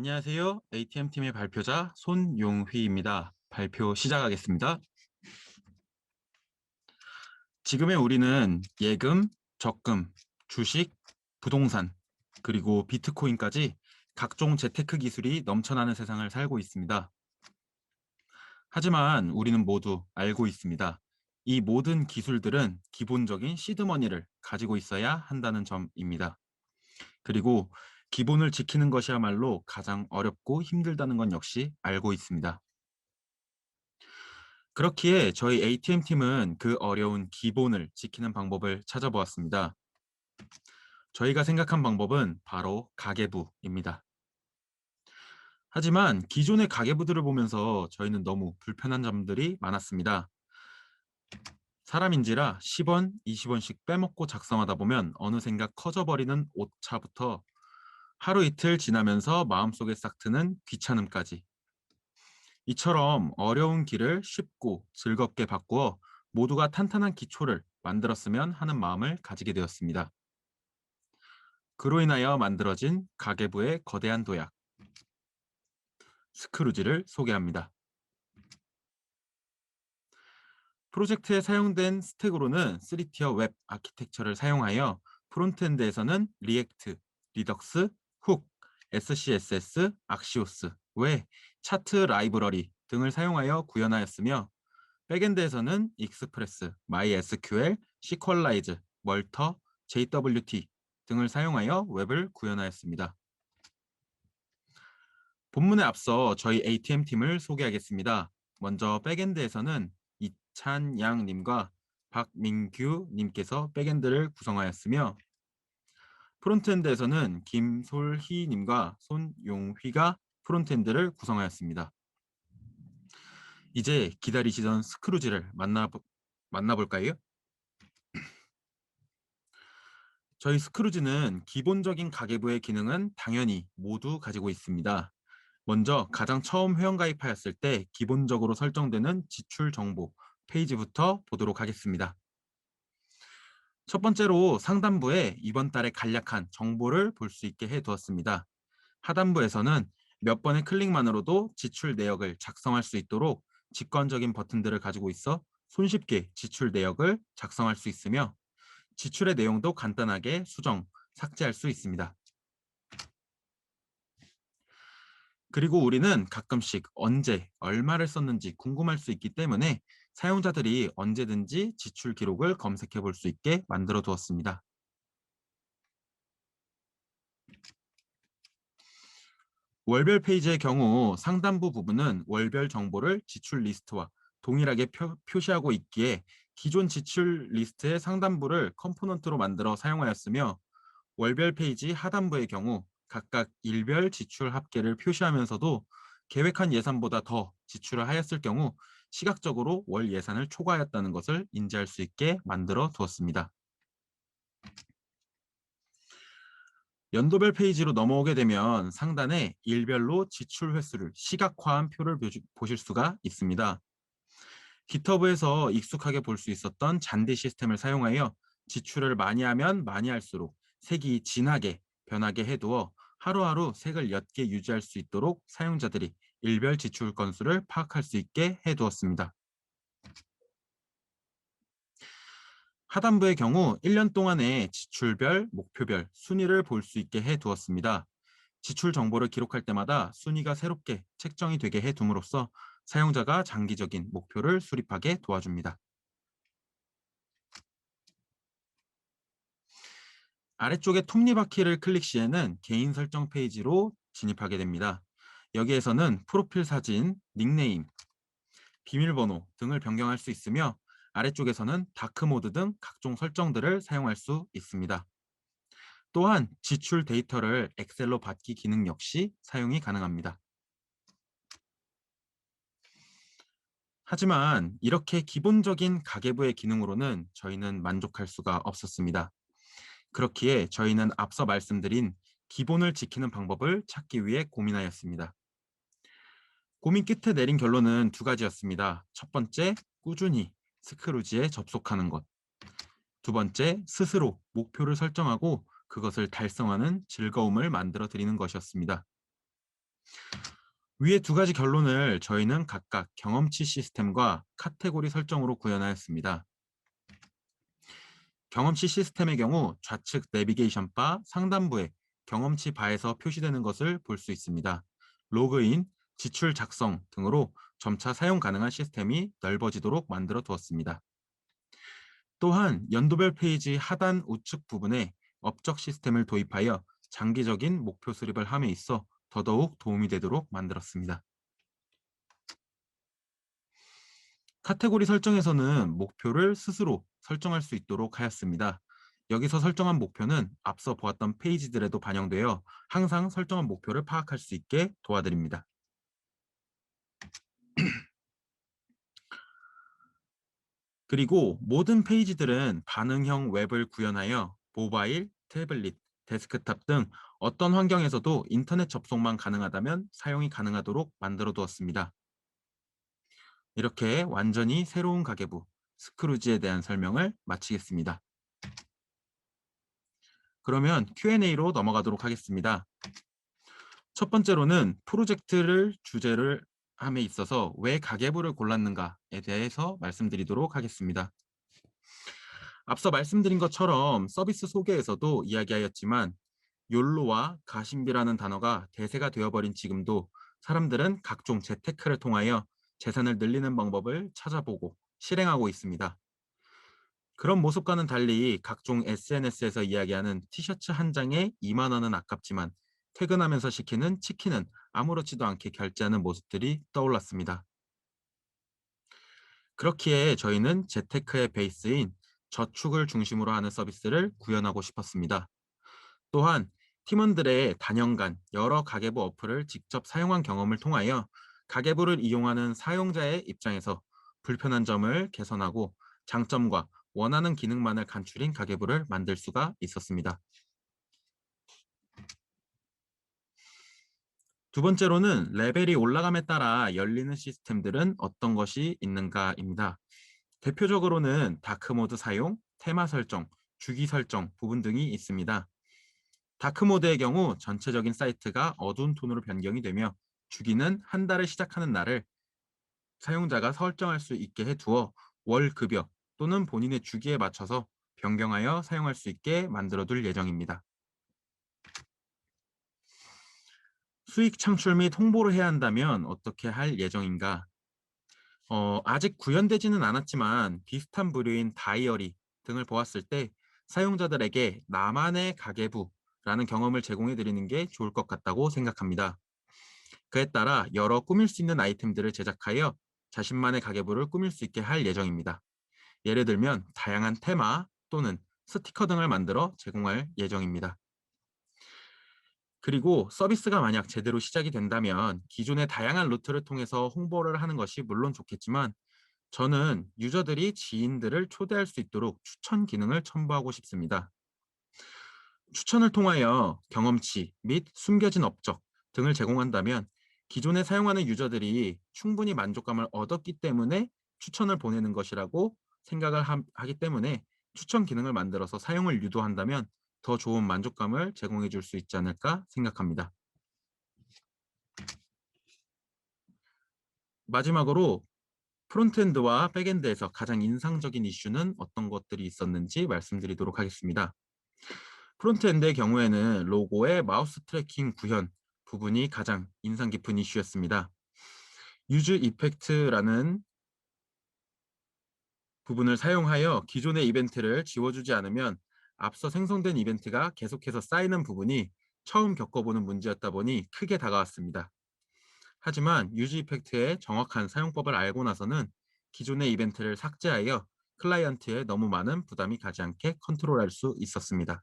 안녕하세요. ATM팀의 발표자 손용휘입니다. 발표 시작하겠습니다. 지금의 우리는 예금, 적금, 주식, 부동산, 그리고 비트코인까지 각종 재테크 기술이 넘쳐나는 세상을 살고 있습니다. 하지만 우리는 모두 알고 있습니다. 이 모든 기술들은 기본적인 시드머니를 가지고 있어야 한다는 점입니다. 그리고 기본을 지키는 것이야말로 가장 어렵고 힘들다는 건 역시 알고 있습니다. 그렇기에 저희 ATM팀은 그 어려운 기본을 지키는 방법을 찾아보았습니다. 저희가 생각한 방법은 바로 가계부입니다. 하지만 기존의 가계부들을 보면서 저희는 너무 불편한 점들이 많았습니다. 사람인지라 10원, 20원씩 빼먹고 작성하다 보면 어느샌가 커져버리는 오차부터 하루 이틀 지나면서 마음속에 싹 트는 귀찮음까지. 이처럼 어려운 길을 쉽고 즐겁게 바꾸어 모두가 탄탄한 기초를 만들었으면 하는 마음을 가지게 되었습니다. 그로 인하여 만들어진 가계부의 거대한 도약, 스크루지를 소개합니다. 프로젝트에 사용된 스택으로는 3티어 웹 아키텍처를 사용하여 프론트엔드에서는 리액트, 리덕스, 훅, SCSS, 악시오스 외 차트 라이브러리 등을 사용하여 구현하였으며 백엔드에서는 익스프레스, MySQL, 시퀄라이즈, 멀터, JWT 등을 사용하여 웹을 구현하였습니다. 본문에 앞서 저희 ATM팀을 소개하겠습니다. 먼저 백엔드에서는 이찬양님과 박민규님께서 백엔드를 구성하였으며 프론트엔드에서는 김솔희님과 손용휘가 프론트엔드를 구성하였습니다. 이제 기다리시던 스크루지를 만나, 만나볼까요? 저희 스크루지는 기본적인 가계부의 기능은 당연히 모두 가지고 있습니다. 먼저 가장 처음 회원가입하였을 때 기본적으로 설정되는 지출 정보 페이지부터 보도록 하겠습니다. 첫 번째로 상단부에 이번 달에 간략한 정보를 볼 수 있게 해두었습니다. 하단부에서는 몇 번의 클릭만으로도 지출 내역을 작성할 수 있도록 직관적인 버튼들을 가지고 있어 손쉽게 지출 내역을 작성할 수 있으며 지출의 내용도 간단하게 수정, 삭제할 수 있습니다. 그리고 우리는 가끔씩 언제, 얼마를 썼는지 궁금할 수 있기 때문에 사용자들이 언제든지 지출 기록을 검색해 볼 수 있게 만들어 두었습니다. 월별 페이지의 경우 상단부 부분은 월별 정보를 지출 리스트와 동일하게 표, 표시하고 있기에 기존 지출 리스트의 상단부를 컴포넌트로 만들어 사용하였으며 월별 페이지 하단부의 경우 각각 일별 지출 합계를 표시하면서도 계획한 예산보다 더 지출을 하였을 경우 시각적으로 월 예산을 초과하였다는 것을 인지할 수 있게 만들어 두었습니다. 연도별 페이지로 넘어오게 되면 상단에 일별로 지출 횟수를 시각화한 표를 보실 수가 있습니다. 기터브에서 익숙하게 볼 수 있었던 잔디 시스템을 사용하여 지출을 많이 하면 많이 할수록 색이 진하게 변하게 해두어 하루하루 색을 옅게 유지할 수 있도록 사용자들이 일별 지출 건수를 파악할 수 있게 해두었습니다. 하단부의 경우 1년 동안의 지출별, 목표별, 순위를 볼 수 있게 해두었습니다. 지출 정보를 기록할 때마다 순위가 새롭게 책정이 되게 해둠으로써 사용자가 장기적인 목표를 수립하게 도와줍니다. 아래쪽에 톱니바퀴를 클릭 시에는 개인 설정 페이지로 진입하게 됩니다. 여기에서는 프로필 사진, 닉네임, 비밀번호 등을 변경할 수 있으며 아래쪽에서는 다크모드 등 각종 설정들을 사용할 수 있습니다. 또한 지출 데이터를 엑셀로 받기 기능 역시 사용이 가능합니다. 하지만 이렇게 기본적인 가계부의 기능으로는 저희는 만족할 수가 없었습니다. 그렇기에 저희는 앞서 말씀드린 기본을 지키는 방법을 찾기 위해 고민하였습니다. 고민 끝에 내린 결론은 두 가지였습니다. 첫 번째, 꾸준히 스크루지에 접속하는 것. 두 번째, 스스로 목표를 설정하고 그것을 달성하는 즐거움을 만들어 드리는 것이었습니다. 위의 두 가지 결론을 저희는 각각 경험치 시스템과 카테고리 설정으로 구현하였습니다. 경험치 시스템의 경우 좌측 내비게이션 바 상단부에 경험치 바에서 표시되는 것을 볼 수 있습니다. 로그인, 지출 작성 등으로 점차 사용 가능한 시스템이 넓어지도록 만들어 두었습니다. 또한 연도별 페이지 하단 우측 부분에 업적 시스템을 도입하여 장기적인 목표 수립을 함에 있어 더더욱 도움이 되도록 만들었습니다. 카테고리 설정에서는 목표를 스스로 설정할 수 있도록 하였습니다. 여기서 설정한 목표는 앞서 보았던 페이지들에도 반영되어 항상 설정한 목표를 파악할 수 있게 도와드립니다. 그리고 모든 페이지들은 반응형 웹을 구현하여 모바일, 태블릿, 데스크탑 등 어떤 환경에서도 인터넷 접속만 가능하다면 사용이 가능하도록 만들어 두었습니다. 이렇게 완전히 새로운 가계부 스크루지에 대한 설명을 마치겠습니다. 그러면 Q&A로 넘어가도록 하겠습니다. 첫 번째로는 프로젝트를 주제를 함에 있어서 왜 가계부를 골랐는가에 대해서 말씀드리도록 하겠습니다. 앞서 말씀드린 것처럼 서비스 소개에서도 이야기하였지만 욜로와 가심비라는 단어가 대세가 되어버린 지금도 사람들은 각종 재테크를 통하여 재산을 늘리는 방법을 찾아보고 실행하고 있습니다. 그런 모습과는 달리 각종 SNS에서 이야기하는 티셔츠 한 장에 2만 원은 아깝지만 퇴근하면서 시키는 치킨은 아무렇지도 않게 결제하는 모습들이 떠올랐습니다. 그렇기에 저희는 재테크의 베이스인 저축을 중심으로 하는 서비스를 구현하고 싶었습니다. 또한 팀원들의 단연간 여러 가계부 어플을 직접 사용한 경험을 통하여 가계부를 이용하는 사용자의 입장에서 불편한 점을 개선하고 장점과 원하는 기능만을 간추린 가계부를 만들 수가 있었습니다. 두 번째로는 레벨이 올라감에 따라 열리는 시스템들은 어떤 것이 있는가입니다. 대표적으로는 다크모드 사용, 테마 설정, 주기 설정 부분 등이 있습니다. 다크모드의 경우 전체적인 사이트가 어두운 톤으로 변경이 되며 주기는 한 달을 시작하는 날을 사용자가 설정할 수 있게 해두어 월 급여 또는 본인의 주기에 맞춰서 변경하여 사용할 수 있게 만들어둘 예정입니다. 수익 창출 및 홍보를 해야 한다면 어떻게 할 예정인가? 어, 아직 구현되지는 않았지만 비슷한 부류인 다이어리 등을 보았을 때 사용자들에게 나만의 가계부라는 경험을 제공해 드리는 게 좋을 것 같다고 생각합니다. 그에 따라 여러 꾸밀 수 있는 아이템들을 제작하여 자신만의 가계부를 꾸밀 수 있게 할 예정입니다. 예를 들면 다양한 테마 또는 스티커 등을 만들어 제공할 예정입니다. 그리고 서비스가 만약 제대로 시작이 된다면 기존의 다양한 루트를 통해서 홍보를 하는 것이 물론 좋겠지만 저는 유저들이 지인들을 초대할 수 있도록 추천 기능을 첨부하고 싶습니다. 추천을 통하여 경험치 및 숨겨진 업적 등을 제공한다면 기존에 사용하는 유저들이 충분히 만족감을 얻었기 때문에 추천을 보내는 것이라고 생각을 하 기 때문에 추천 기능을 만들어서 사용을 유도한다면 더 좋은 만족감을 제공해 줄 수 있지 않을까 생각합니다. 마지막으로 프론트엔드와 백엔드에서 가장 인상적인 이슈는 어떤 것들이 있었는지 말씀드리도록 하겠습니다. 프론트엔드의 경우에는 로고의 마우스 트래킹 구현 부분이 가장 인상 깊은 이슈였습니다. 유즈 이펙트라는 부분을 사용하여 기존의 이벤트를 지워주지 않으면 앞서 생성된 이벤트가 계속해서 쌓이는 부분이 처음 겪어보는 문제였다 보니 크게 다가왔습니다. 하지만 유지 이펙트의 정확한 사용법을 알고 나서는 기존의 이벤트를 삭제하여 클라이언트에 너무 많은 부담이 가지 않게 컨트롤할 수 있었습니다.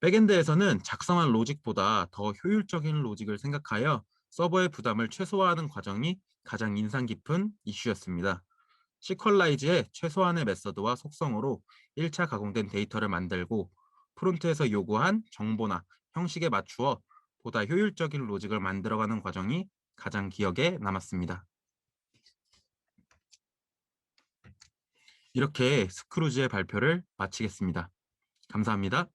백엔드에서는 작성한 로직보다 더 효율적인 로직을 생각하여 서버의 부담을 최소화하는 과정이 가장 인상 깊은 이슈였습니다. 시퀄라이즈의 최소한의 메서드와 속성으로 1차 가공된 데이터를 만들고 프론트에서 요구한 정보나 형식에 맞추어 보다 효율적인 로직을 만들어가는 과정이 가장 기억에 남았습니다. 이렇게 스크루즈의 발표를 마치겠습니다. 감사합니다.